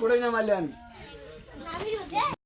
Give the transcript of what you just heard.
করে না মারলে